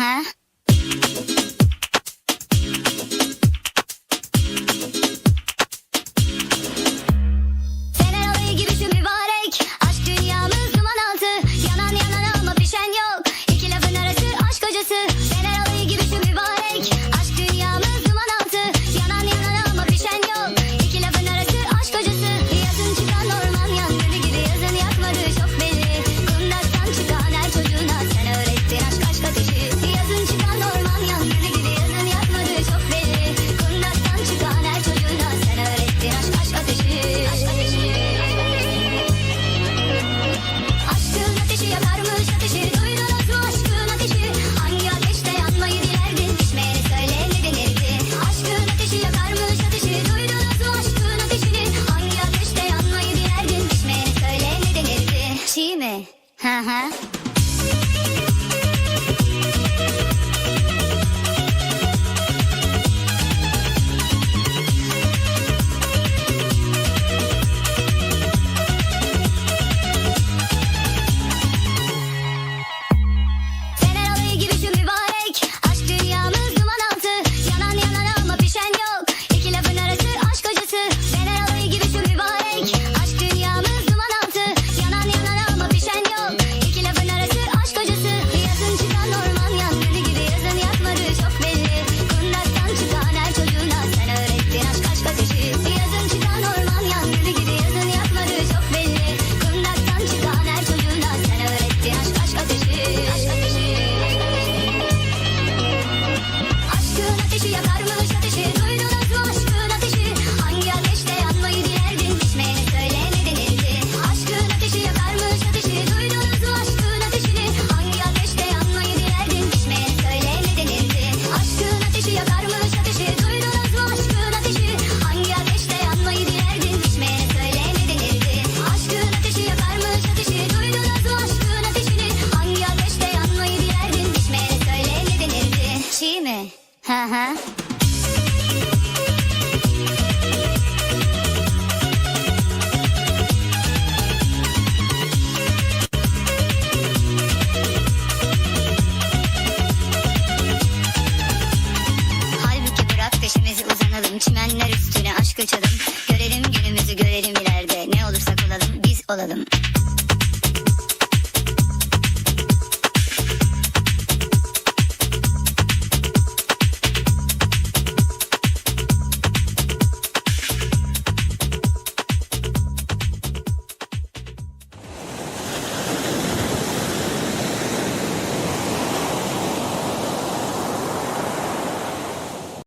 啊 Uh huh. Hı hı. peşimizi uzanalım. Çimenler üstüne aşk uçalım Görelim günümüzü görelim ileride. Ne olursak olalım biz olalım.